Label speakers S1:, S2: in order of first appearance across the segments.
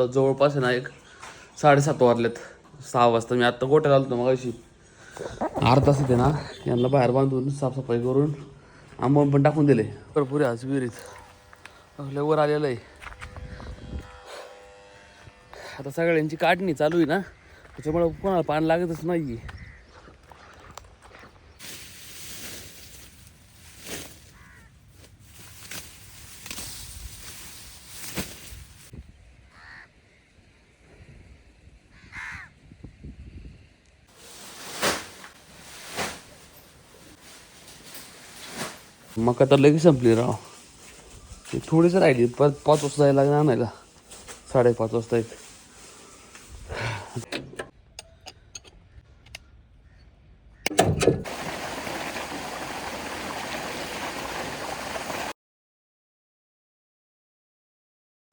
S1: आत्ता जवळपास आहे ना एक साडेसात वाजलेत सहा वाजता. मी आत्ता गोट्याला आलो होतो मग अशी अर्धा तास येते ना यांना बाहेर बांधून साफसफाई करून आंबवून पण टाकून दिले. भरपूर आहे आज विहिरीत. लय वर आलेलं आहे. आता सगळ्यांची काढणी चालू आहे ना त्याच्यामुळं कोणाला पाणी लागतच नाही मका तर लगेच संपली राव. ती थोडीच राहिली. परत पाच वाजता जायला लागणार आणायला. साडेपाच वाजता एक.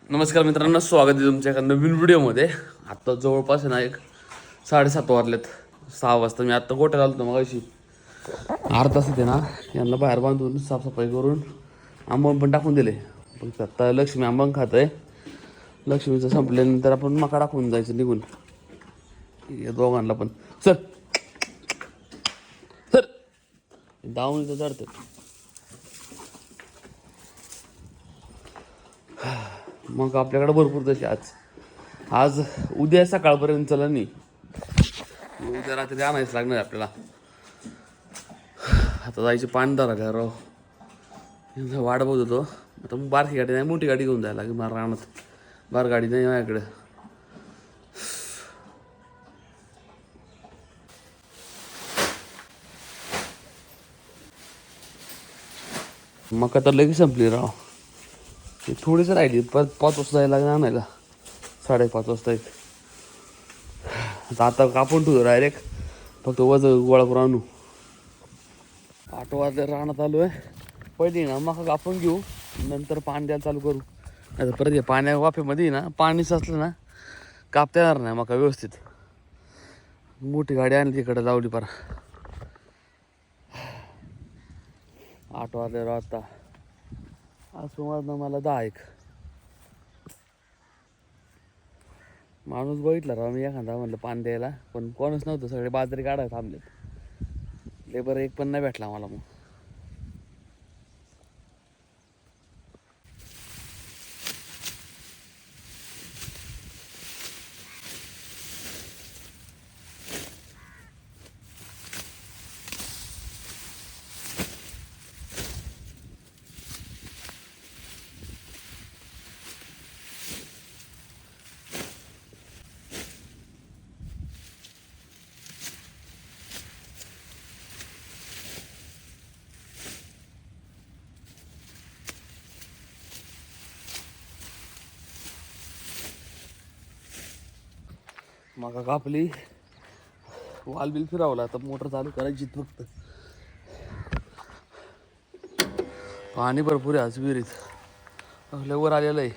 S1: नमस्कार मित्रांनो स्वागत आहे तुमच्या एका नवीन व्हिडिओमध्ये. आत्ता जवळपास आहे ना एक साडेसात वाजलेत. सहा वाजता मी आत्ता गोट्याला आलो होतो मग अर्धा तास येते ना. यांना बाहेर बांधून साफसफाई करून आंबण पण टाकून दिले. पण आता लक्ष्मी आंबण खात आहे लक्ष्मीचं संपल्यानंतर आपण मका टाकून जायचं निघून. या दोघांना पण. सर सर दावून इथं चढतात मग आपल्याकडे भरपूर तसे आज. आज उद्या सकाळपर्यंत चला नाही. उद्या रात्री आणायचं लागणार आपल्याला. आता जायचं पाणी धरा राव. वाट बघत होतो. आता मग बारकी गाडी नाही मोठी गाडी घेऊन जायला लागेल मला रानात. बार गाडी नाही माझ्याकडे. मका तर लगेच संपली राव. ती थोडीच राहिली परत पाच वाजता जायला लागणार आणायला. साडेपाच वाजता एक. आता आता कापून ठेवतो डायरेक्ट फक्त वजन गोळा करून आणू. आठ वाजले रानात आलो आहे पहिली ना मका कापून घेऊ नंतर पाणी द्यायला चालू करू. नाही परत हे पाण्या वाफेमध्ये ना पाणी साचलं ना कापता येणार नाही मका व्यवस्थित. मोठी गाडी आणली तिकडे लावली पार. आठ वाजले वाजता असं आज मला दहा एक. माणूस बघितला राव मी एखादा म्हणलं पाणी द्यायला पण कोणच नव्हतं सगळे बाजरी काढायला थांबलेत. लेबर एक पण नाही भेटला मला मग. मग कापली. वाल बिल फिरावला आता मोटर चालू करायची फक्त. पाणी भरपूर आहे आज विहिरीत. लवकर आलेलं आहे.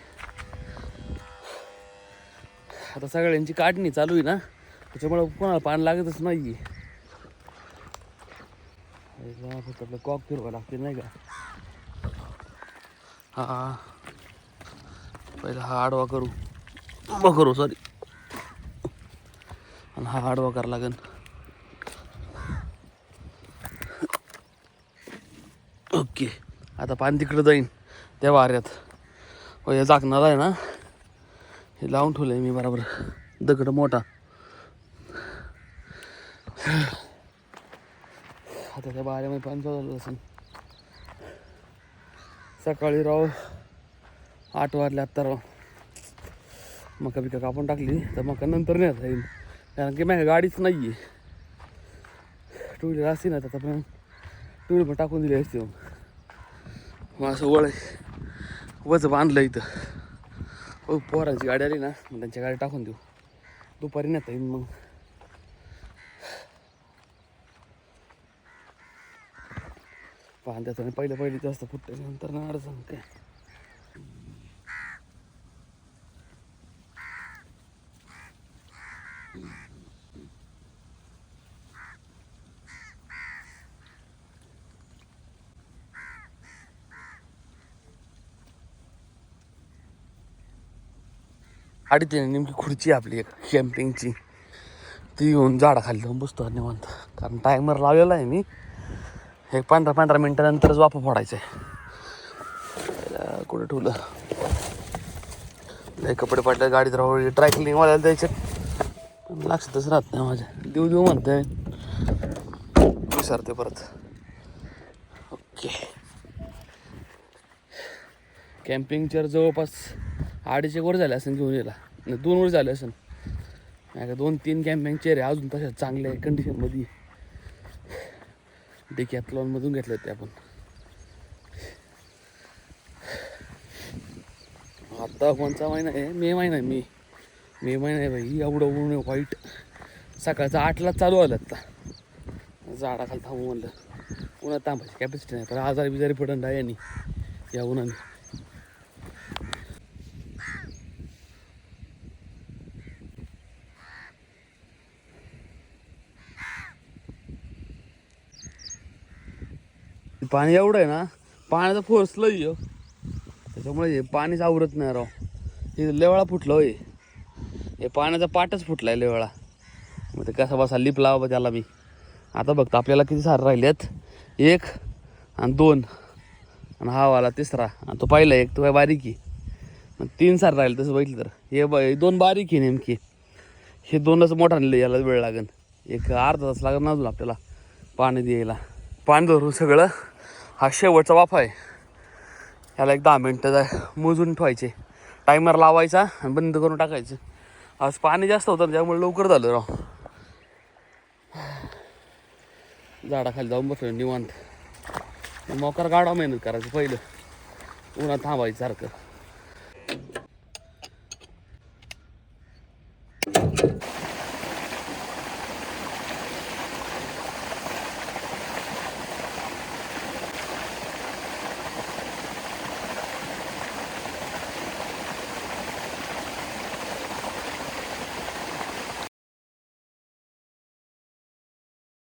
S1: आता सगळ्यांची काढणी चालू आहे ना त्याच्यामुळे कोणाला पाणी लागतच नाही फक्त आपलं कॉक फिरवा लागते नाही का? हा. पहिला हा आडवा करू. करू सॉरी आणि हा आडवा करा लागेल. ओके आता पाणी तिकडं जाईन. त्या वाऱ्यात. हो हे झाकणार आहे ना? हे लावून ठेवलं आहे मी बरोबर. दगड मोठा. आता त्या वाऱ्यामध्ये पाणी चालू असेल. सकाळी राव आठ वाजले आत्ता राव. मका बिका कापून टाकली तर मका नंतर नाही येईल कारण की माझ्या गाडीच नाही आहे टू व्हीलर असते ना तर पण टू व्हीलर पण टाकून दिली असते मग. असं वळ वच बांधलं इथं. हो पोरांची गाडी आली ना मग त्यांच्या गाडी टाकून देऊ. दुपारी नाही येईन मग. पाहत्याचं पहिलं पहिली जास्त फुटते नंतर ना अडचण काय अडीच नेमकी खुर्ची आहे आपली एक कॅम्पिंगची ती घेऊन झाडाखाली जाऊन बसतो निवांत. कारण टायमर लावलेला आहे मी. एक पंधरा पंधरा मिनटानंतरच वाफा फोडायचं आहे कुठं ठेवलं? लय कपडे पडले गाडीत राहू ट्राय क्लिनिंगवाल्याला द्यायचे. पण लक्षातच राहत नाही माझ्या. देऊ देऊ म्हणते विसरते परत. ओके. कॅम्पिंगच्या जवळपास अडीच एक वर झाले असेल घेऊन यायला. नाही दोन वर झाले असेल. नाही का दोन तीन कॅम्पिंग चेअर आहे अजून तशा चांगल्या कंडिशनमध्ये मधून घेतले होते आपण. आत्ता कोणता महिना आहे? मे महिना आहे मे. मे महिना आहे भाई एवढं ऊन आहे वाईट सकाळचा आठला चालू आलं आत्ता झाडाखाली थांबू म्हणलं. उन्हात थांबायची कॅपॅसिटी नाही पण आजारी बिजारी पडून राहा यांनी या उन्हाने. पाणी एवढं आहे ना पाण्याचा फोर्स लई हो त्याच्यामुळे हे पाणीच आवरत नाही राव. हे लेवळा फुटलं होय. हे पाण्याचा पाटच फुटला आहे लेवळा. मग ते कसा बसा लिप लावा त्याला मी आता बघतो आपल्याला किती सारे राहिलेत. एक आणि दोन. आणि हा वाला तिसरा. आणि तो पहिला एक तो काय बारीक. आहे मग तीन सार राहिले तसं बघितलं तर. हे ब दोन बारीक आहे नेमके. हे दोनच मोठा आणले याला वेळ लागेल एक अर्धा तास लागेल ना अजून आपल्याला पाणी द्यायला. पाणी धरून सगळं. हा शेवटचा वाफा आहे. ह्याला एक दहा मिनटं मोजून ठेवायचे. टायमर लावायचा आणि बंद करून टाकायचं. आज पाणी जास्त होतं त्यामुळे लवकर झालं राव. झाडाखाली जाऊन बसलो निवांत. मोकार गाडा मेहनत करायचं पहिलं. उन्हात थांबायचं सारखं.